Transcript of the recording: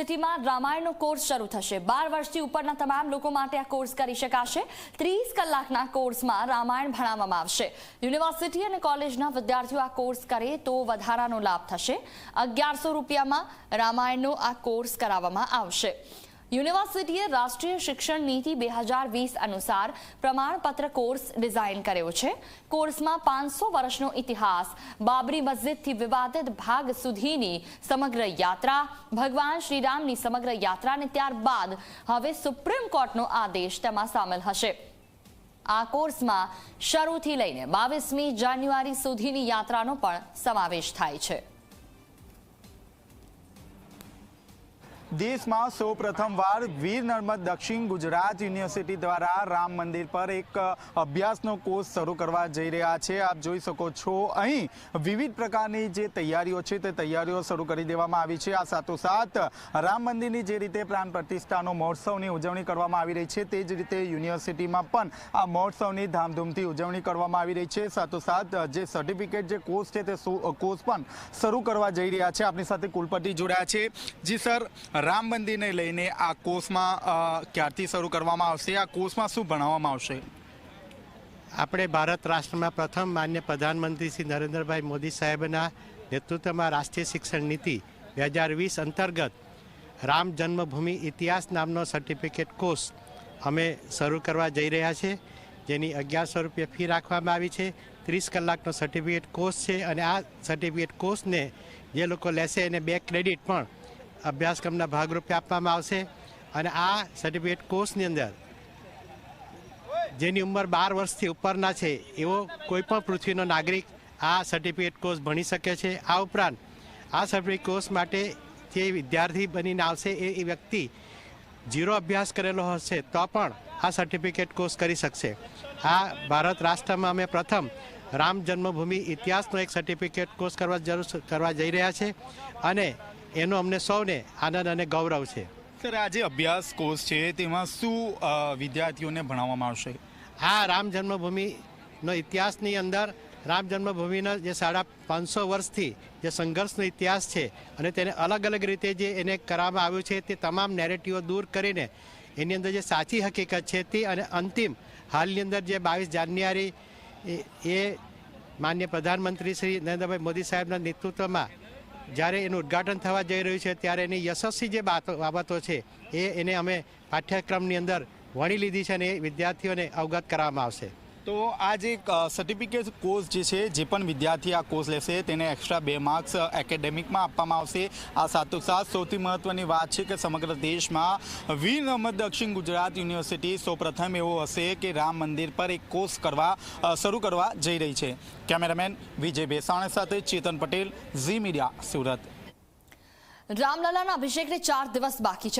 યુનિવર્સિટીમાં રામાયણનો કોર્સ શરૂ થશે. બાર વર્ષથી ઉપરના તમામ લોકો માટે આ કોર્સ કરી શકાશે. ત્રીસ કલાકના કોર્સમાં રામાયણ ભણાવવામાં આવશે. યુનિવર્સિટી અને કોલેજના વિદ્યાર્થીઓ આ કોર્સ કરે તો વધારાનો લાભ થશે. અગિયારસો રૂપિયામાં રામાયણનો આ કોર્સ કરાવવામાં આવશે. યુનિવર્સિટીએ રાષ્ટ્રીય શિક્ષણ નીતિ બે હજાર વીસ અનુસાર પ્રમાણપત્ર કોર્સ ડિઝાઇન કર્યો છે. કોર્સમાં પાંચસો વર્ષનો ઇતિહાસ, બાબરી મસ્જિદથી વિવાદિત ભાગ સુધીની સમગ્ર યાત્રા, ભગવાન શ્રીરામની સમગ્ર યાત્રાને ત્યારબાદ હવે સુપ્રીમ કોર્ટનો આદેશ તેમાં સામેલ હશે. આ કોર્સમાં શરૂથી લઈને બાવીસમી જાન્યુઆરી સુધીની યાત્રાનો પણ સમાવેશ થાય છે. દેશમાં સૌ પ્રથમવાર વીર નર્મદ દક્ષિણ ગુજરાત યુનિવર્સિટી દ્વારા રામ મંદિર પર એક અભ્યાસનો કોર્સ શરૂ કરવા જઈ રહ્યા છે. આપ જોઈ શકો છો, અહીં વિવિધ પ્રકારની જે તૈયારીઓ છે તે તૈયારીઓ શરૂ કરી દેવામાં આવી છે. આ સાથોસાથ રામ મંદિરની જે રીતે પ્રાણ પ્રતિષ્ઠાનો મહોત્સવની ઉજવણી કરવામાં આવી રહી છે, તે જ રીતે યુનિવર્સિટીમાં પણ આ મહોત્સવની ધામધૂમથી ઉજવણી કરવામાં આવી રહી છે. સાથોસાથ જે સર્ટિફિકેટ, જે કોર્સ છે તે કોર્સ પણ શરૂ કરવા જઈ રહ્યા છે. આપણી સાથે કુલપતિ જોડાયા છે. જી સર રામ મંદિરને લઈને આ કોર્સમાં ક્યારથી શરૂ કરવામાં આવશે? આ કોર્સમાં શું ભણાવવામાં આવશે? આપણે ભારત રાષ્ટ્રમાં પ્રથમ માન્ય પ્રધાનમંત્રી શ્રી નરેન્દ્રભાઈ મોદી સાહેબના નેતૃત્વમાં રાષ્ટ્રીય શિક્ષણ નીતિ બે હજાર વીસ અંતર્ગત રામ જન્મભૂમિ ઇતિહાસ નામનો સર્ટિફિકેટ કોર્સ અમે શરૂ કરવા જઈ રહ્યા છે. જેની અગિયારસો રૂપિયા ફી રાખવામાં આવી છે. ત્રીસ કલાકનો સર્ટિફિકેટ કોર્સ છે અને આ સર્ટિફિકેટ કોર્સને જે લોકો લેશે એને બે ક્રેડિટ પણ અભ્યાસક્રમના ભાગરૂપે આપવામાં આવશે અને આ સર્ટિફિકેટ કોર્સની અંદર જેની ઉંમર બાર વર્ષથી ઉપરના છે, એવો કોઈપણ પૃથ્વીનો નાગરિક આ સર્ટિફિકેટ કોર્સ ભણી શકે છે. આ ઉપરાંત આ સર્ટિફિકેટ કોર્સ માટે જે વિદ્યાર્થી બનીને આવશે એ એ વ્યક્તિ જીરો અભ્યાસ કરેલો હશે તો પણ આ સર્ટિફિકેટ કોર્સ કરી શકશે. આ ભારત રાષ્ટ્રમાં અમે પ્રથમ રામ જન્મભૂમિ ઇતિહાસનો એક સર્ટિફિકેટ કોર્સ કરવા જરૂર કરવા જઈ રહ્યા છે અને એનો અમને સૌને આનંદ અને ગૌરવ છે. સર આ જે અભ્યાસ કોર્સ છે તેમાં શું વિદ્યાર્થીઓને ભણાવવામાં આવશે? આ રામ જન્મભૂમિનો ઇતિહાસની અંદર રામ જન્મભૂમિના જે સાડા પાંચસો વર્ષથી જે સંઘર્ષનો ઇતિહાસ છે અને તેને અલગ અલગ રીતે જે એને કરવામાં આવ્યું છે તે તમામ નેરેટિવો દૂર કરીને એની અંદર જે સાચી હકીકત છે તે અને અંતિમ હાલની અંદર જે બાવીસ જાન્યુઆરી એ- એ માન્ય પ્રધાનમંત્રી શ્રી નરેન્દ્રભાઈ મોદી સાહેબના નેતૃત્વમાં જ્યારે એનું ઉદ્ઘાટન થવા જઈ રહ્યું છે, ત્યારે એની યશસ્વી જે બાતો, બાબતો છે, એ એને અમે પાઠ્યક્રમની અંદર વણી લીધી છે અને એ વિદ્યાર્થીઓને અવગત કરવામાં આવશે. તો આ જે સર્ટિફિકેટ કોર્સ જે છે, જે પણ વિદ્યાર્થી આ કોર્સ લેશે, તેને એક્સ્ટ્રા બે માર્ક્સ એકેડેમિકમાં આપવામાં આવશે. આ સાથોસાથ સૌથી મહત્વની વાત છે કે સમગ્ર દેશમાં વીર નર્મદ દક્ષિણ ગુજરાત યુનિવર્સિટી સૌપ્રથમ એવો હશે કે રામ મંદિર પર એક કોર્સ કરવા શરૂ કરવા જઈ રહી છે. કેમેરામેન વિજય બેસાણા સાથે ચેતન પટેલ, ઝી મીડિયા, સુરત. રામલલાના અભિષેકને ચાર દિવસ બાકી છે.